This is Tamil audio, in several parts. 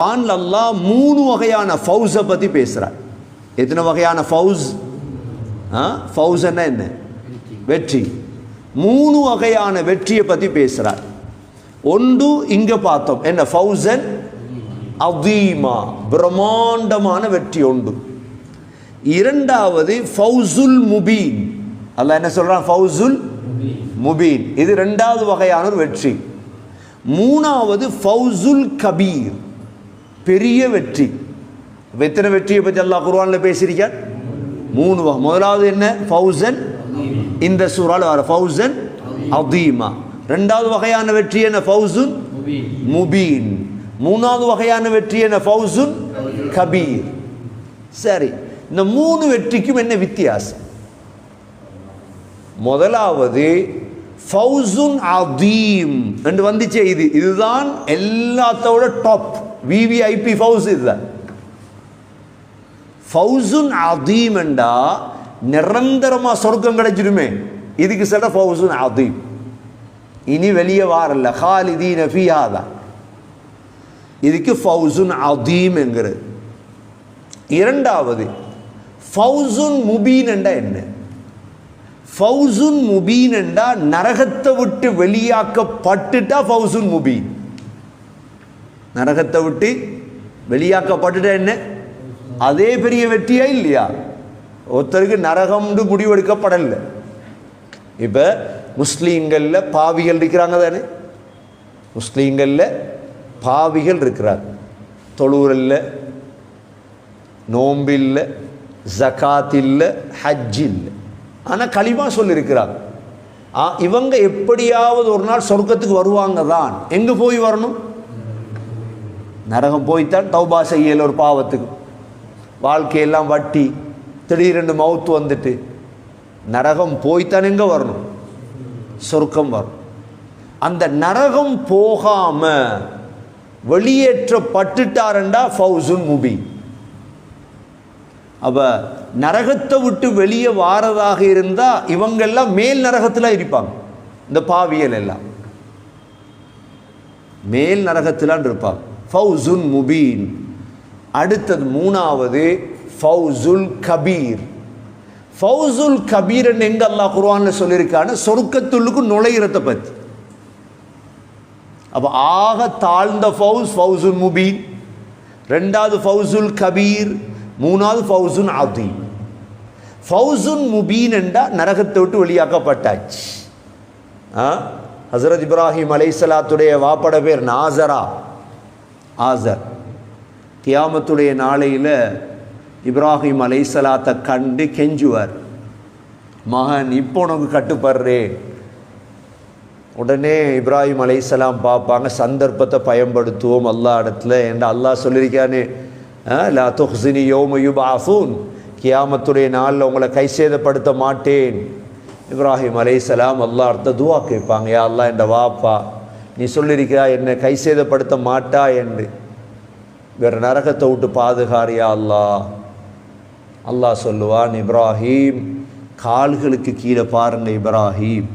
குரான் அல்லாஹ் மூணு வகையான ஃபவுஸை பற்றி பேசுகிறார் எத்தனை வகையான ஃபவுஸ் ஆ? என்ன? வெற்றி. மூணு வகையான வெற்றியை பற்றி பேசுகிறார் ஒன்று இங்கே பார்த்தோம். என்ன? ஃபவுசன் அவீமா பிரம்மாண்டமான வெற்றி ஒன்று இரண்டாவது ஃபவுசுல் முபீன் அல்ல என்ன சொல்கிறான் ஃபவுசுல் முபீன் இது ரெண்டாவது வகையான ஒரு வெற்றி. மூணாவது ஃபவுசுல் கபீர் பெரிய வெற்றி. அப்ப எத்தனை வெற்றியை பற்றி அல்லாஹ் குர்வானில் பேசியிருக்கார் மூணு வகை. முதலாவது என்ன? ஃபவுசன் இந்த சூறால் வர. ஃபவுசன் அதீமா. ரெண்டாவது வகையான வெற்றி என்ன? ஃபவுசுன் முபீன். மூணாவது வகையான வெற்றி என்ன? ஃபவுசுன் கபீர். சரி இந்த மூணு வெற்றிக்கும் என்ன வித்தியாசம்? முதலாவது ஃபவுசுன் அதீம். என்று வந்துச்சே இது. இதுதான் எல்லாத்தோட டாப் விவிஐபி ஃபவுஸ் இதுதான் ஃபவுசுன் அதீம் என்றா நிரந்தரமா சொர்க்கம் கிடைச்சிருமே இதுக்கு சில ஃபவுசுன் அதீம் இனி வெளியே வாரல்ல ஹாலிதீன தான் இதுக்கு ஃபவுசுன் அதீம் என்கிறது இரண்டாவது ஃபவுசுன் முபீன் என்றா என்ன ஃபவுசுன் முபீன் என்றா நரகத்தை விட்டு வெளியாக்கப்பட்டுட்டா ஃபவுசுன் முபீன் நரகத்தை விட்டு வெளியாக்கப்பட்டுட்டா என்ன? அதே பெரிய வெற்றியா இல்லையா? ஒருத்தருக்கு நரகம்னு முடிவெடுக்கப்படலை இப்போ முஸ்லீம்களில் பாவிகள் இருக்கிறாங்க தானே? முஸ்லீம்களில் பாவிகள் இருக்கிறார் தொழுவரில் நோம்பில்ல ஜகாத் இல்லை ஹஜ் இல்லை ஆனால் களிமா சொல்லியிருக்கிறார் ஆ இவங்க எப்படியாவது ஒரு நாள் சொர்க்கத்துக்கு வருவாங்க தான். எங்கே போய் வரணும்? நரகம் போய்த்தான் தௌபா செய்யல ஒரு பாவத்துக்கு. வாழ்க்கையெல்லாம் வட்டி. திடீரென்று மவுத்து வந்துட்டு நரகம் போய்த்தான் எங்கே வரணும்? சொர்க்கம் வரும் அந்த நரகம் போகாம வெளியேற்றப்பட்டுட்டாரண்டா ஃபவுசுன் முபி அவ நரகத்தை விட்டு வெளியே வாரதாக இருந்தா இவங்கெல்லாம் மேல் நரகத்தில் இருப்பாங்க. இந்த பாவியல் எல்லாம். மேல் நரகத்திலான் இருப்பாங்க. ஃபவுசுன் முபீன். அடுத்தது மூணாவது ஃபவுசுல் கபீர். ஃபவுசுல் கபீர்னு எங்க அல்லாஹ் குர்வானில் சொல்லியிருக்கான்னு சொர்க்கத்துள்ளுக்கு நுழையிறத பத்தி. அப்போ ஆக தாழ்ந்த ஃபவுஸ் ஃபவுசுல் முபீன். ரெண்டாவது ஃபவுசுல் கபீர் மூணாவது ஃபவுசுன் அதீம் ஃபவுசுன் முபீன் என்றா நரகத்தை விட்டு வெளியாக்கப்பட்டாச்சு. ஆ? ஹசரத் இப்ராஹிம் அலைசலாத்துடைய வாப்பட பேர் நாசரா. ஆசர் கியாமத்துடைய நாளையில் இப்ராஹிம் அலைசலாத்தை கண்டு கெஞ்சுவார். மகன் இப்போ உனக்கு கட்டுப்படுறேன் உடனே இப்ராஹிம் அலைசலாம் பார்ப்பாங்க சந்தர்ப்பத்தை பயன்படுத்துவோம் அல்லா இடத்துல என்று அல்லாஹ் சொல்லியிருக்கானே. லா துஹ்சினி யோமயுப் ஆசூன் கியாமத்துடைய நாளில் உங்களை கை சேதப்படுத்த மாட்டேன். இப்ராஹிம் அலைசலாம் அல்லா அடுத்த துவா கேட்பாங்க யா அல்லா என்ற வாப்பா நீ சொல்லியிருக்கிறா என்னை கை சேதப்படுத்த மாட்டா என்று. வேறு நரகத்தை விட்டு பாதுகாரியா அல்லா அல்லாஹ். சொல்லுவான் இப்ராஹீம் கால்களுக்கு கீழே பாருங்க இப்ராஹீம்.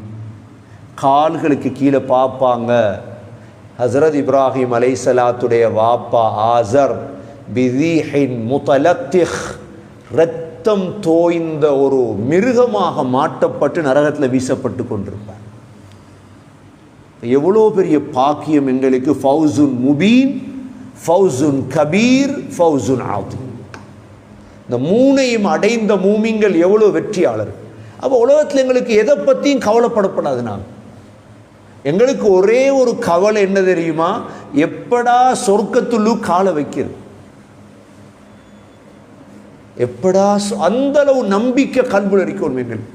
கால்களுக்கு கீழே பார்ப்பாங்க ஹசரத் இப்ராஹிம் அலைசலாத்துடைய வாப்பா ஆசர் பிதீஹின் முதலத்திஹ் ரத்தம் தோய்ந்த ஒரு மிருகமாக மாட்டப்பட்டு நரகத்தில் வீசப்பட்டு கொண்டிருப்பார். எவ்வளோ பெரிய பாக்கியம் எங்களுக்கு? ஃபவுசுன் முபீன் ஃபவுசுன் கபீர் ஃபவுசுன் ஆதி. இந்த மூணையும் அடைந்த மூமிங்கள் எவ்வளோ வெற்றியாளர். அப்போ உலகத்தில் எங்களுக்கு எதை பற்றியும் கவலைப்படப்படாது நான். எங்களுக்கு ஒரே ஒரு கவலை என்ன தெரியுமா? எப்படா சொர்க்கத்துள்ளு காலை வைக்கிறது? எப்படா அந்த அளவு நம்பிக்கை கண்புல இருக்கணும் எங்களுக்கு.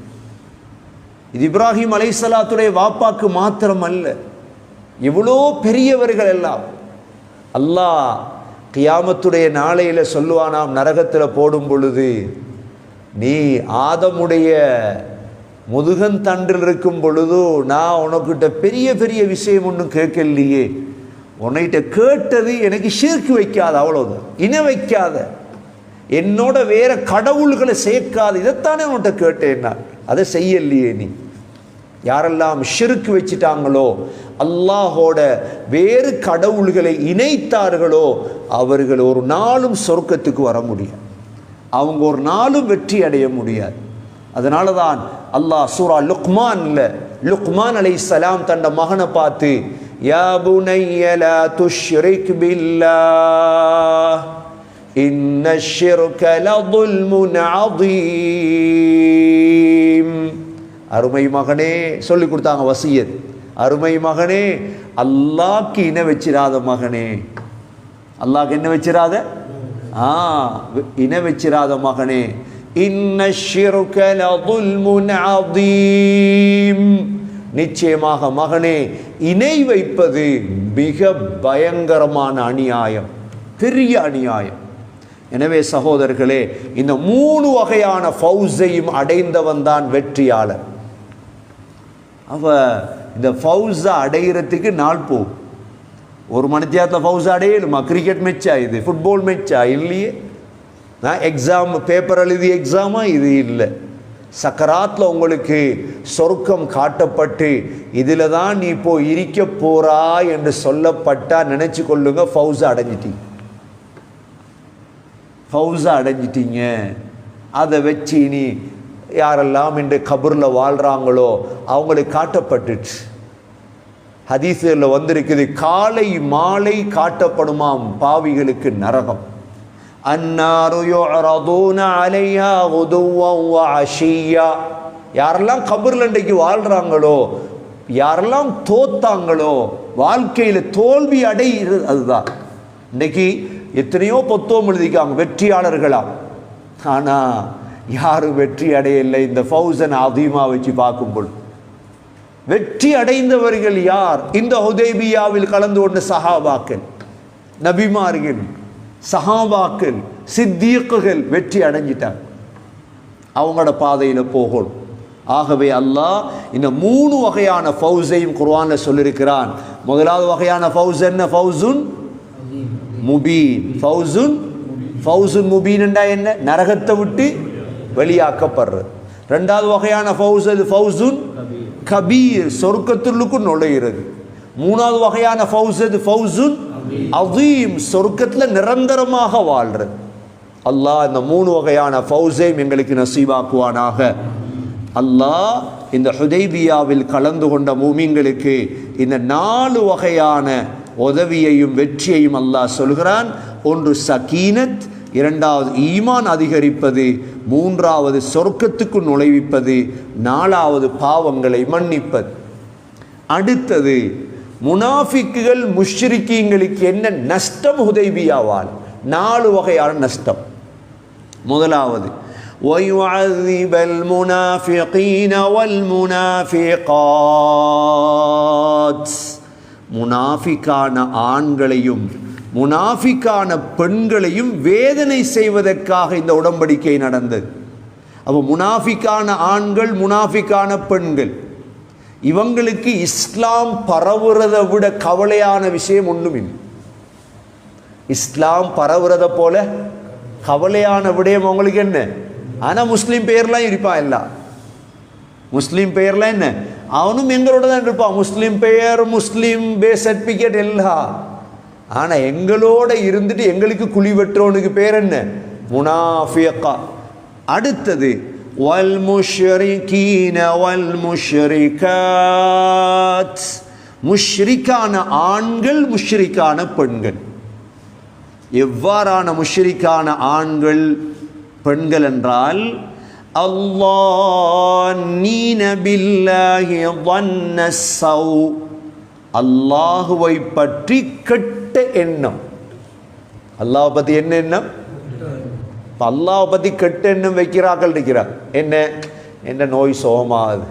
இது இப்ராஹிம் அலைசலாத்துடைய வாப்பாக்கு மாத்திரம் அல்ல இவ்வளோ பெரியவர்கள் எல்லாம் அல்லாஹ் கியாமத்துடைய நாளையில் சொல்லுவானாம் நரகத்தில் போடும் பொழுது நீ ஆதமுடைய முதுகன் தண்டில் இருக்கும் பொழுதோ நான் உனக்கிட்ட பெரிய பெரிய விஷயம் ஒன்றும் கேட்கலையே. உன்னைகிட்ட கேட்டது எனக்கு சேர்க்கு வைக்காத அவ்வளோதான் இன வைக்காத. என்னோட வேற கடவுள்களை சேர்க்காது. இதைத்தானே உன்கிட்ட கேட்டேன் நான். அதை செய்யலையே நீ. யாரெல்லாம் ஷிருக்கு வச்சிட்டாங்களோ அல்லாஹோட வேறு கடவுள்களை இணைத்தார்களோ அவர்கள் ஒரு நாளும் சொர்க்கத்துக்கு வர முடியாது. அவங்க ஒரு நாளும் வெற்றி அடைய முடியாது. அதனால தான் அல்லாஹ் சூரா லுக்மான்ல லுக்மான் அலை சலாம் தண்ட மகனை பார்த்து யா புனைய துஷ்ரிக் பில்லாஹ் இன்ன ஷிர்க அதீம் அருமை மகனே சொல்லி கொடுத்தாங்க வசியது. அருமை மகனே அல்லாக்கு இன வச்சிராத மகனே. அல்லாக்கு என்ன வச்சிராத? ஆ இன வச்சிராத மகனே. இன்ன நிச்சயமாக மகனே இணை வைப்பது மிக பயங்கரமான அநியாயம் பெரிய அநியாயம். எனவே சகோதரர்களே இந்த மூணு வகையான ஃபவுஸையும் அடைந்தவன் தான் வெற்றியாளர். அவ இந்த ஃபவுஸை அடைகிறதுக்கு நாள் போகும் ஒரு மணித்தியாரத்தில் ஃபவுஸ் அடையலுமா கிரிக்கெட் மேட்சா இது? ஃபுட்பால் மேட்சா இல்லையே. நான் எக்ஸாம் பேப்பர் எழுதி எக்ஸாமா இது இல்லை. சக்கராத்தில் உங்களுக்கு சொர்க்கம் காட்டப்பட்டு இதில் தான் நீ இப்போ இருக்க போறா என்று சொல்லப்பட்டா நினச்சி கொள்ளுங்க ஃபவுஸை அடைஞ்சிட்டீங்க. ஃபவுஸை அடைஞ்சிட்டீங்க. அதை வச்சு நீ யாரெல்லாம் இன்று கபூரில் வாழ்கிறாங்களோ அவங்களுக்கு காட்டப்பட்டுச்சு. ஹதீஸில் வந்திருக்குது காலை மாலை காட்டப்படுமாம் பாவிகளுக்கு நரகம். யாரெல்லாம் கபூரில் இன்றைக்கு வாழ்கிறாங்களோ யாரெல்லாம் தோத்தாங்களோ வாழ்க்கையில் தோல்வி அடைகிறது அதுதான். இன்னைக்கு எத்தனையோ பொத்தோம் எழுதிக்காங்க வெற்றியாளர்களா. ஆனால் யாரும் வெற்றி அடையலை இந்த ஃபௌசன் அதிகமாக வச்சு பார்க்கும் பொழுது. வெற்றி அடைந்தவர்கள் யார்? இந்த ஹுதேபியாவில் கலந்து கொண்ட சஹாபாக்கள் நபிமார்கள் சஹாபாக்கள் சித்தீக்குகள் வெற்றி அடைஞ்சிட்டாங்க. அவங்களோட பாதையில் போகணும். ஆகவே அல்லாஹ் இந்த மூணு வகையான ஃபவுஸையும் குர்வான சொல்லியிருக்கிறான். முதலாவது வகையான ஃபவுஸ் என்ன? ஃபவுசுன் முபீன். ஃபவுசுன் ஃபவுசுன் முபீன் என்ன? நரகத்தை விட்டு வெளியாக்கப்படுறது. ரெண்டாவது வகையான ஃபவுஸ் அது ஃபவுசுன் கபீர். சொர்க்கத்துள்ளுக்கும் நுழைகிறது மூணாவது வகையான ஃபவுஸ் அது ஃபவுசுன் அதீம் சொர்க்கத்தில் நிரந்தரமாக வாழ்றது. அல்லாஹ் இந்த மூணு வகையான ஃபவுஸையும் எங்களுக்கு நசீவாக்குவானாக அல்லாஹ் இந்த ஹுதைபியாவில் கலந்து கொண்ட மூமிங்களுக்கு இந்த நாலு வகையான உதவியையும் வெற்றியையும் அல்லாஹ் சொல்கிறான். ஒன்று சகீனத் இரண்டாவது ஈமான் அதிகரிப்பது மூன்றாவது சொர்க்கத்துக்கு நுழைவிப்பது நாலாவது பாவங்களை மன்னிப்பது அடுத்தது முனாஃபிக்குகள் முஷ்ரிக்கீங்களுக்கு என்ன நஷ்டம் ஹுதைபியாவால் நாலு வகையான நஷ்டம் முதலாவது ويعذب المنافقين والمنافقات முனாஃபிக்கான ஆண்களையும் முனாஃபிக்கான பெண்களையும் வேதனை செய்வதற்காக இந்த உடம்படிக்கை நடந்தது. அப்போ முனாஃபிக்கான ஆண்கள் முனாஃபிக்கான பெண்கள். இவங்களுக்கு இஸ்லாம் பரவுறதை விட கவலையான விஷயம் ஒன்றும் இல்லை. இஸ்லாம் பரவுறத போல கவலையான விடயம் அவங்களுக்கு என்ன? ஆனால் முஸ்லீம் பெயர்லாம் இருப்பான் எல்லாம். முஸ்லீம் பெயர்லாம் என்ன? அவனும் எங்களோட தான் இருப்பான். முஸ்லீம் பெயர் முஸ்லீம் பே சர்டிஃபிகேட் எல்லாம். ஆனால் எங்களோட இருந்துட்டு எங்களுக்கு குழி வெட்டுறோனுக்கு பேர் என்ன? முனாஃபியக்கா. அடுத்தது வல் முஷரி கீன வல் முஷ்ரிகாத் முஷ்ரிக்கான ஆண்கள் முஷ்ரிக்கான பெண்கள். எவ்வாறான முஷ்ரிக்கான ஆண்கள் பெண்கள் என்றால் அல்லாஹ் அல்லாஹுவை பற்றி கெட்ட எண்ணம். அல்லாஹ் பத்தி என்ன எண்ணம்? இப்போ அல்லாஹ் பத்தி கெட்ட எண்ணம் வைக்கிறார்கள் இருக்கிறார் என்ன? என்ன நோய் சோமாது.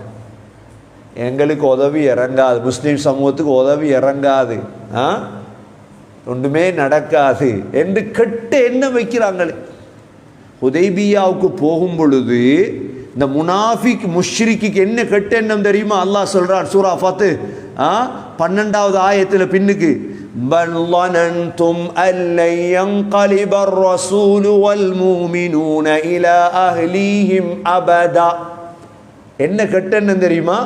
எங்களுக்கு உதவி இறங்காது. முஸ்லீம் சமூகத்துக்கு உதவி இறங்காது. ஆ? ஒன்றுமே நடக்காது. என்று கெட்ட எண்ணம் வைக்கிறாங்களே. உதைபியாவுக்கு போகும் பொழுது இந்த முனாஃபிக் முஷ்ரிக்கு என்ன கெட்ட எண்ணம் தெரியுமா? அல்லாஹ் சொல்கிறான் சூரா ஃபத்து ஆ? பன்னெண்டாவது ஆயத்தில் பின்னுக்கு. بل ظننتم أن لن ينقلب الرسول والمؤمنون إلى أهليهم أبدا என்ன கெட்ட எண்ணம் தெரியுமா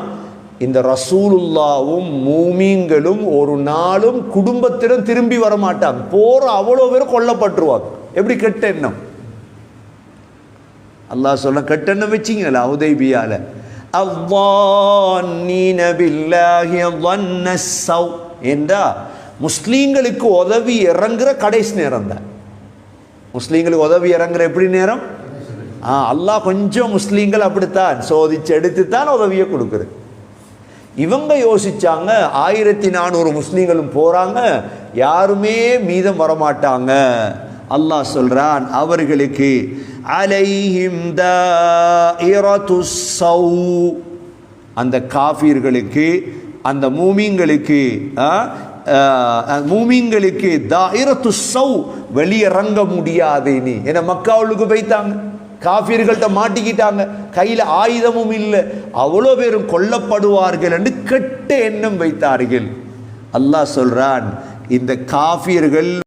இந்த ரசூலுல்லாவும் மூமீன்களும் ஒரு நாளும் குடும்பத்திடம் திரும்பி வர மாட்டாங்க போற அவ்வளோ பேரும் கொல்லப்பட்டுருவாங்க எப்படி கெட்ட எண்ணம் அல்லாஹ் சொல்ல கெட்ட எண்ணம் வச்சிங்களா உதைபியால அவ்வான்னீன பில்லாஹி ظن السوء என்றா முஸ்லீம்களுக்கு உதவி இறங்குற கடைசி நேரம் தான். முஸ்லீம்களுக்கு உதவி இறங்குற எப்படி நேரம்? ஆ அல்லாஹ் கொஞ்சம் முஸ்லீம்கள் அப்படித்தான் சோதிச்சு எடுத்து தான் உதவியை கொடுக்குறது இவங்க யோசிச்சாங்க ஆயிரத்தி நானூறு முஸ்லீம்களும் போகிறாங்க யாருமே மீதம் வரமாட்டாங்க. அல்லாஹ் சொல்கிறான் அவர்களுக்கு அலைஹிம் சௌ அந்த காஃபீர்களுக்கு அந்த மூமிங்களுக்கு ஆ, மூமிங்களுக்கு தாயிரத்து சௌ வெளியிறங்க முடியாது நீ. என மக்காவுக்கு போய்த்தாங்க? காஃபிர்கள்ட்ட மாட்டிக்கிட்டாங்க. கையில் ஆயுதமும் இல்லை. அவ்வளோ பேரும் கொல்லப்படுவார்கள் என்று கெட்ட எண்ணம் வைத்தார்கள். அல்லாஹ் சொல்கிறான் இந்த காஃபியர்கள்